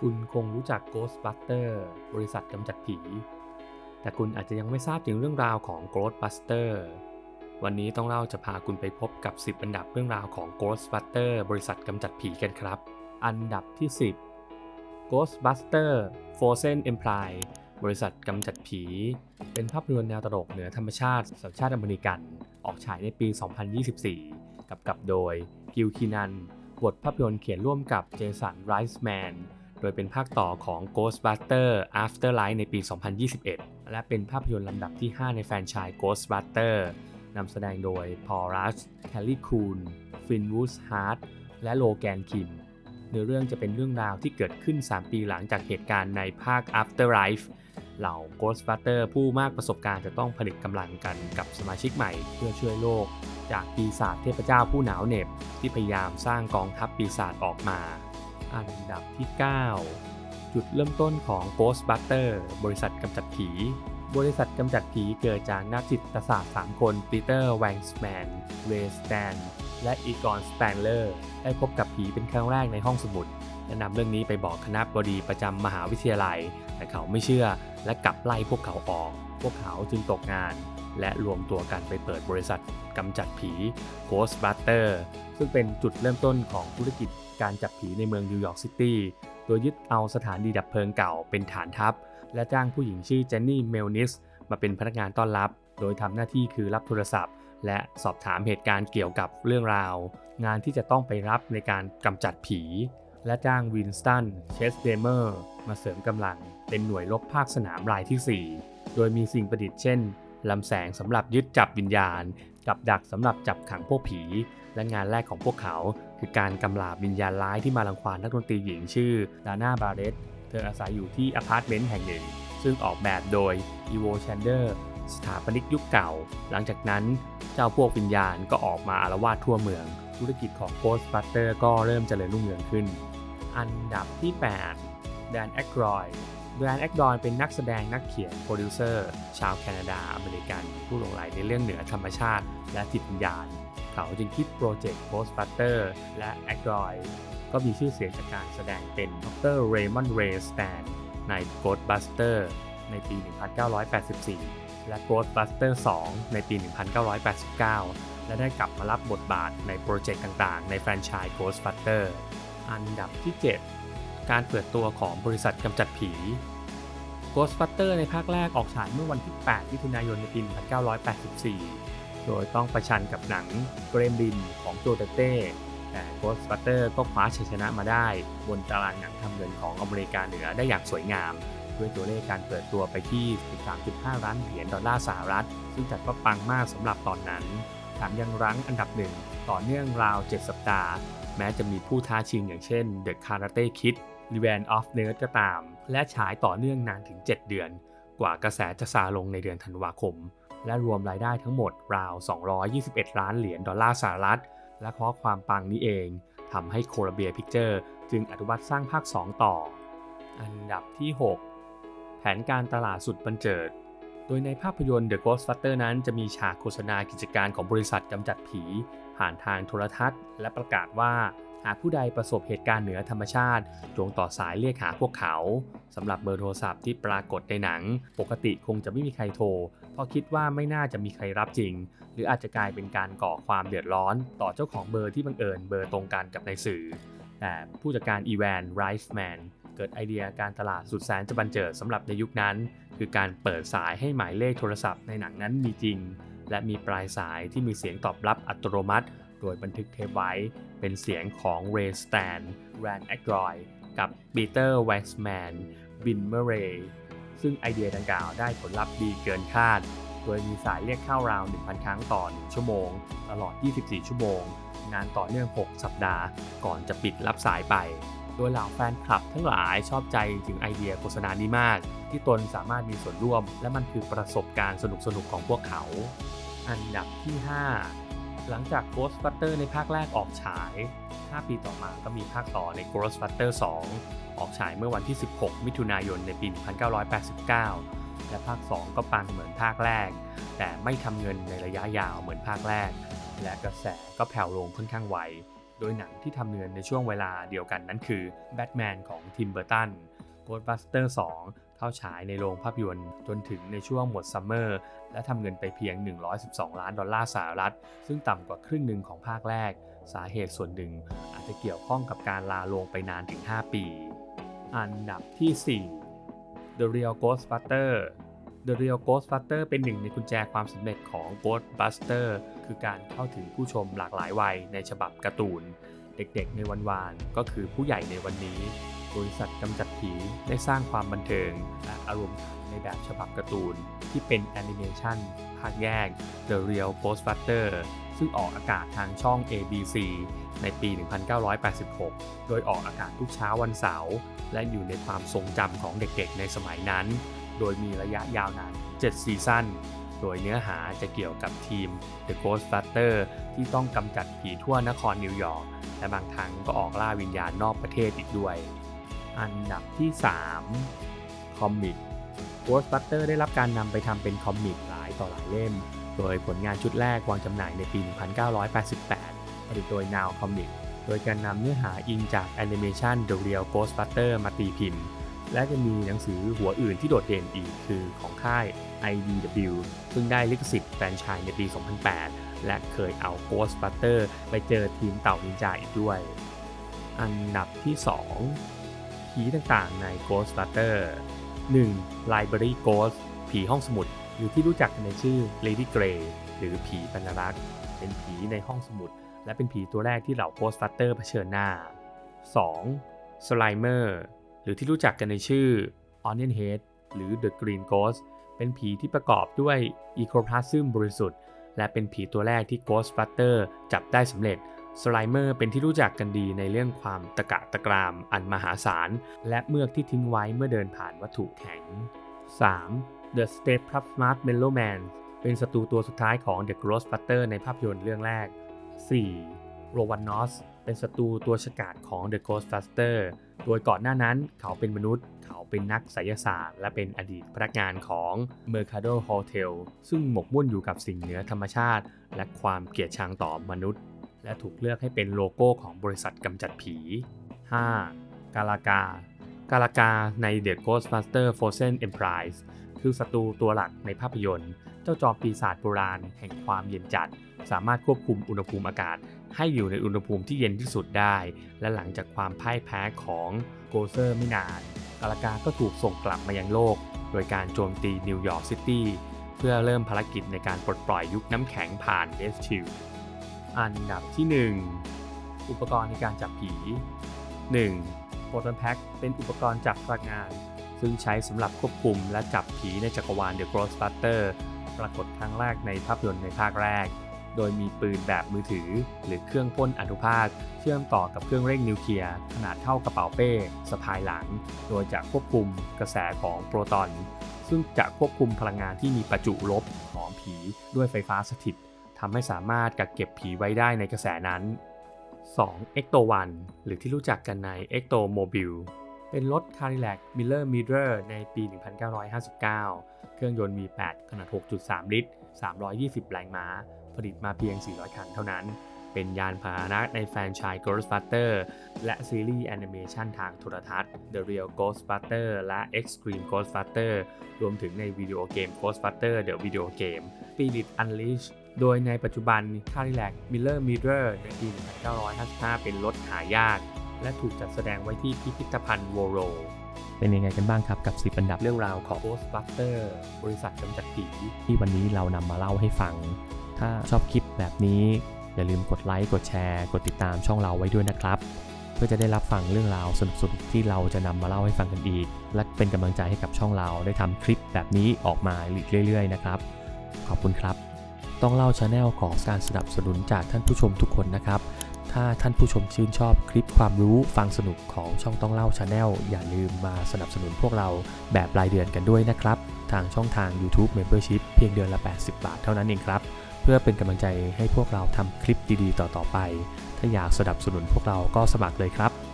คุณคงรู้จัก Ghostbuster บริษัทกำจัดผี แต่คุณอาจจะยังไม่ทราบถึงเรื่องราวของ Ghostbuster วันนี้ต้องเล่าจะพาคุณไปพบกับ 10 อันดับเรื่องราวของ Ghostbuster บริษัทกำจัดผีกันครับ อันดับที่ 10 Ghostbuster Frozen Empire บริษัทกำจัดผี เป็นภาพยนตร์แนวตลกเหนือธรรมชาติสัญชาติอเมริกัน ออกฉายในปี 2024 กับกับโดยกิลคินัน บทภาพยนตร์เขียนร่วมกับเจสันไรส์แมน ดยเป็นภาคต่อของ Ghostbuster Afterlife ในปี 2021 และเป็นภาพยนตร์ลำดับที่ 5 ในแฟรนไชส์ Ghostbuster นำแสดงโดยพอลรัสแคลลี่คูนฟินวูสฮาร์ดและโลแกนคิมเนื้อเรื่องจะเป็นเรื่องราวที่เกิดขึ้น 3 ปีหลังจากเหตุการณ์ในภาค Afterlife เหล่า Ghostbuster ผู้มากประสบการณ์จะต้องผลิตกำลังกันกับสมาชิกใหม่เพื่อช่วยโลก จากปีศาจเทพเจ้าผู้หนาวเหน็บที่พยายามสร้างกองทัพปีศาจออกมา อันดับที่ 9 จุดเริ่มต้นของ Ghostbuster บริษัทกำจัดผี บริษัทกำจัดผีเกิดจากนักจิตศาสตร์ 3 คนปีเตอร์แวงส์แมนเรสแตนและอีกอนสแตนเลอร์ได้พบกับผีเป็นครั้งแรกในห้องสมุดและนำเรื่องนี้ไปบอกคณะบดีประจำมหาวิทยาลัย แต่เขาไม่เชื่อและกลับไล่พวกเขาออก พวกเขาจึงตกงาน และรวมตัวกันไปเปิดบริษัทกำจัดผี Ghostbuster ซึ่งเป็นจุดเริ่มต้นของธุรกิจ การจับผีในเมืองนิวยอร์กซิตี้โดยยึดเอาสถานีดับเพลิงเก่าเป็นฐานทัพ และจ้างผู้หญิงชื่อเจนนี่เมลนิสมาเป็นพนักงานต้อนรับ โดยทำหน้าที่คือรับโทรศัพท์ และสอบถามเหตุการณ์เกี่ยวกับเรื่องราว งานที่จะต้องไปรับในการกำจัดผี และจ้างวินสตันเชสเดเมอร์มาเสริมกำลัง เป็นหน่วยรบภาคสนามรายที่ 4 โดยมีสิ่งประดิษฐ์เช่น ลำแสงสำหรับยึดจับวิญญาณ กับดักสำหรับจับขังพวกผี และงานแรกของพวกเขา คือการกำลาบวิญญาณร้ายที่มารังควานนักดนตรีหญิงชื่อดาน่าบาเรตเธออาศัยอยู่ที่อพาร์ตเมนต์แห่งหนึ่ง ซึ่งออกแบบโดย e v o c h a n d e r สถาปนิกยุคเก่า หลังจากนั้นเจ้าพวกวิญญาณก็ออกมาอารวาสทั่วเมือง ธุรกิจของ Ghostbuster ก็เริ่มเจริญรุ่งเรืองขึ้น อันดับที่ 8 แดนแอครอย แดนแอครอยเป็นนักแสดงนักเขียนโปรดิวเซอร์ ชาวแคนาดาอเมริกัน ผู้หลงใหลในเรื่องเหนือธรรมชาติ และจิตวิญญาณ เขาจึงคิดโปรเจกต์ Ghostbuster และแอครอยก็มีชื่อเสียงจากการแสดงเป็นดรเรมอนเรสแตนใน Ghostbuster ในปี 1984 และ Ghostbuster 2 ในปี 1989 และได้กลับมารับบทบาทในโปรเจกต์ต่างๆ ในแฟรนไชส์ Ghostbuster อันดับที่ 7 การเปิดตัวของบริษัทกำจัดผี Ghostbuster ในภาคแรกออกฉายเมื่อวันที่ 8 มิถุนายนในปี 1984 โดยต้องประชันกับหนังเกรมลินของโจเตเต้ แต่ Ghostbuster ก็คว้าชัยชนะมาได้ บนตารางหนังทำเงินของอเมริกาเหนือได้อย่างสวยงาม ด้วยตัวเลขการเปิดตัวไปที่ 13.5 ล้านเหรียญดอลลาร์สหรัฐ ซึ่งจัดว่าปังมากสำหรับตอนนั้นแถมยังรั้งอันดับหนึ่งต่อเนื่องราว 7 สัปดาห์ แม้จะมีผู้ท้าชิงอย่างเช่น The Karate Kid r e v e n of Nerd ก็ตาม และฉายต่อเนื่องนานถึง 7 เดือน กว่ากระแสจะซาลงในเดือนธันวาคม และรวมรายได้ทั้งหมดราว 221 ล้านเหรียญดอลลาร์สหรัฐ และเพราะความปังนี้เองทำให้โคลเบียพิกเจอร์จึงอนุมัติสร้างภาค 2 ต่อ อันดับที่ 6 แผนการตลาดสุดบันเจิด โดยในภาพยนตร์ The Ghostbuster นั้นจะมีฉากโฆษณากิจการของบริษัทกำจัดผี ผ่านทางโทรทัศน์ และประกาศว่า หากผู้ใดประสบเหตุการณ์เหนือธรรมชาติ จงต่อสายเรียกหาพวกเขาสำหรับเบอร์โทรศัพท์ที่ปรากฏในหนัง ปกติคงจะไม่มีใครโทร เพราะคิดว่าไม่น่าจะมีใครรับจริง หรืออาจจะกลายเป็นการก่อความเดือดร้อน ต่อเจ้าของเบอร์ที่บังเอิญเบอร์ตรงกันกับในสื่อแต่ผู้จัดการอีแวนไรฟ์แมนเกิดไอเดียการตลาดสุดแสนจะบันเจิดสำหรับในยุคนั้น คือการเปิดสายให้หมายเลขโทรศัพท์ในหนังนั้นมีจริง และมีปลายสายที่มีเสียงตอบรับอัตโนมัติ โดยบันทึกเทปไว้ เป็นเสียงของเรสแตนแรนแอครอยกับปีเตอร์แวงส์แมนบินเมเรย์ซึ่งไอเดียดังกล่าวได้ผลลัพธ์ดีเกินคาด โดยมีสายเรียกเข้าราว 1,000 ครั้งต่อ 1 ชั่วโมง ตลอด 24 ชั่วโมงนานต่อเนื่อง 6 สัปดาห์ ก่อนจะปิดรับสายไป โดยเหล่าแฟนคลับทั้งหลายชอบใจถึงไอเดียโฆษณานี้มาก ที่ตนสามารถมีส่วนร่วม และมันคือประสบการณ์สนุกๆของพวกเขา อันดับที่ 5 หลังจาก Ghostbuster ในภาคแรกออกฉาย 5 ปีต่อมาก็มีภาคต่อใน Ghostbuster 2 ออกฉายเมื่อวันที่ 16 มิถุนายนในปี 1989 และภาค 2 ก็ปังเหมือนภาคแรก แต่ไม่ทำเงินในระยะยาวเหมือนภาคแรก และกระแสก็แผ่วลงค่อนข้างไว โดยหนังที่ทำเงินในช่วงเวลาเดียวกันนั้นคือแบทแมนของทิมเบอร์ตัน Ghostbuster 2 เข้าฉายในโรงภาพยนตร์จนถึงในช่วงหมดซัมเมอร์ และทำเงินไปเพียง 112 ล้านดอลลาร์สหรัฐ ซึ่งต่ำกว่าครึ่งหนึ่งของภาคแรก สาเหตุส่วนหนึ่งอาจจะเกี่ยวข้องกับการลาลงไปนานถึง 5 ปี อันดับที่ 4 The Real Ghostbuster The Real Ghostbuster เป็นหนึ่งในกุญแจความสำเร็จของ Ghostbuster คือการเข้าถึงผู้ชมหลากหลายวัยในฉบับการ์ตูน เด็กๆในวันวานก็คือผู้ใหญ่ในวันนี้ บริษัทกำจัด ผีได้สร้างความบันเทิงและอารมณ์ขันในแบบฉบับการ์ตูน ที่เป็นแอนิเมชันภาคแยก The Real Ghostbuster ซึ่งออกอากาศทางช่อง ABC ในปี 1986 โดยออกอากาศทุกเช้าวันเสาร์และอยู่ในความทรงจำของเด็กๆในสมัยนั้น โดยมีระยะยาวนาน 7 ซีซั่น โดยเนื้อหาจะเกี่ยวกับทีม The Ghostbuster ที่ต้องกำจัดผีทั่วนครนิวยอร์กและบางครั้งก็ออกล่าวิญญาณนอกประเทศอีกด้วย อันดับที่ 3 คอมมิก Ghostbuster ได้รับการนำไปทำเป็นคอมมิกหลายต่อหลายเล่ม โดยผลงานชุดแรกวางจำหน่ายในปี 1988 ผลิตโดย Now Comic โดยการนำเนื้อหาอิงจากแอนิเมชัน The Real Ghostbuster มาตีพิมพ์ และจะมีหนังสือหัวอื่นที่โดดเด่นอีกคือของค่าย IDW ซึ่งได้ลิขสิทธิ์แฟรนไชส์ในปี 2008 และเคยเอา Ghostbuster ไปเจอทีมเต่านินจาอีกด้วย อันดับที่ 2 ผีต่างๆ ใน Ghostbuster 1. Library Ghost ผีห้องสมุด หรือที่รู้จักกันในชื่อ Lady Grey หรือผีบรรลัก เป็นผีในห้องสมุด และเป็นผีตัวแรกที่เหล่า Ghostbuster เผชิญหน้า 2. Slimer หรือที่รู้จักกันในชื่อ Onion Head หรือ The Green Ghost เป็นผีที่ประกอบด้วยอีโครพลาซึมบริสุทธิ์ และเป็นผีตัวแรกที่ Ghostbuster จับได้สำเร็จ สไลเมอร์เป็นที่รู้จักกันดีในเรื่องความตะกะตะกรามอันมหาศาล และเมือกที่ทิ้งไว้เมื่อเดินผ่านวัตถุแข็ง 3. The Stay Puft Smart Mellow Man เป็นศัตรูตัวสุดท้ายของ The Ghostbuster ในภาพยนตร์เรื่องแรก 4. r o w a n o s เป็นศัตรูตัวฉกาจของ The Ghostbuster โดยก่อนหน้านั้นเขาเป็นมนุษย์ เขาเป็นนักไสยศาสตร์ และเป็นอดีตพนักงานของ Mercado Hotel ซึ่งหมกมุ่นอยู่กับสิ่งเหนือธรรมชาติ และความเกลียดชังต่อมนุษย์ และถูกเลือกให้เป็นโลโก้ของบริษัทกำจัดผี 5. กาลากากาลากาใน The Ghostbuster Frozen Emprise คือศัตรูตัวหลักในภาพยนตร์ เจ้าจอมปีศาจโบราณแห่งความเย็นจัด สามารถควบคุมอุณหภูมิอากาศ ให้อยู่ในอุณหภูมิที่เย็นที่สุดได้ และหลังจากความพ่ายแพ้ของโกเซอร์ไม่นาน กาลากาก็ถูกส่งกลับมายังโลก โดยการโจมตีนิวยอร์กซิตี้เพื่อเริ่มภารกิจในการปลดปล่อยยุคน้ำแข็งผ่านเดสชิล อันดับที่ 1 อุปกรณ์ในการจับผี 1. โ o ร o นแพ็กเป็นอุปกรณ์จับพลังงาน ซึ่งใช้สำหรับควบคุมและจับผีในจักรวาล The Ghostbuster ปรากฏครั้งแรกในภาพยนตร์ในภาคแรก โดยมีปืนแบบมือถือ หรือเครื่องพ่นอนุภาค เชื่อมต่อกับเครื่องเร่งนิวเคลียร์ขนาดเท่ากระเป๋าเป้สะพายหลัง โดยจะควบคุมกระแสของโปรตอน ซึ่งจะควบคุมพลังงานที่มีประจุลบของผีด้วยไฟฟ้าสถิต ทำให้สามารถกักเก็บผีไว้ได้ในกระแสนั้น 2. Ecto 1 หรือที่รู้จักกันใน Ecto Mobile เป็นรถ Cadillac Miller Mirror ในปี 1959 เครื่องยนต์มี 8 ขนาด 6.3 ลิตร 320 แรงม้า ผลิตมาเพียง 400 คันเท่านั้น เป็นยานพาหนะในแฟรนไชส์ Ghostbuster และซีรีส์แอนิเมชันทางโทรทัศน์ The Real Ghostbuster และ Extreme Ghostbuster รวมถึงในวิดีโอเกม Ghostbuster The Video Game Spirit Unleashed โดยในปัจจุบัน Cadillac Miller Mirror ในปี 1955 เป็นรถหายาก และถูกจัดแสดงไว้ที่พิพิธภัณฑ์โวโร เป็นยังไงกันบ้างครับกับ 10 อันดับเรื่องราวของ Ghostbuster บริษัทกำจัดผี ที่วันนี้เรานำมาเล่าให้ฟัง ถ้าชอบคลิปแบบนี้ อย่าลืมกดไลค์กดแชร์ กดติดตามช่องเราไว้ด้วยนะครับเพื่อจะได้รับฟังเรื่องราวสนุกๆที่เราจะนำมาเล่าให้ฟังกันอีก และเป็นกำลังใจให้กับช่องเราได้ทำคลิปแบบนี้ออกมาเรื่อยๆนะครับ ขอบคุณครับ ต้องเล่าชาแนลของการสนับสนุนจากท่านผู้ชมทุกคนนะครับ ถ้าท่านผู้ชมชื่นชอบคลิปความรู้ฟังสนุกของช่องต้องเล่าชาแนลอย่าลืมมาสนับสนุนพวกเราแบบรายเดือนกันด้วยนะครับ ทางช่องทาง YouTube Membership เพียงเดือนละ 80 บาทเท่านั้นเองครับ เพื่อเป็นกำลังใจให้พวกเราทำคลิปดีๆ ต่อๆไป ถ้าอยากสนับสนุนพวกเราก็สมัครเลยครับ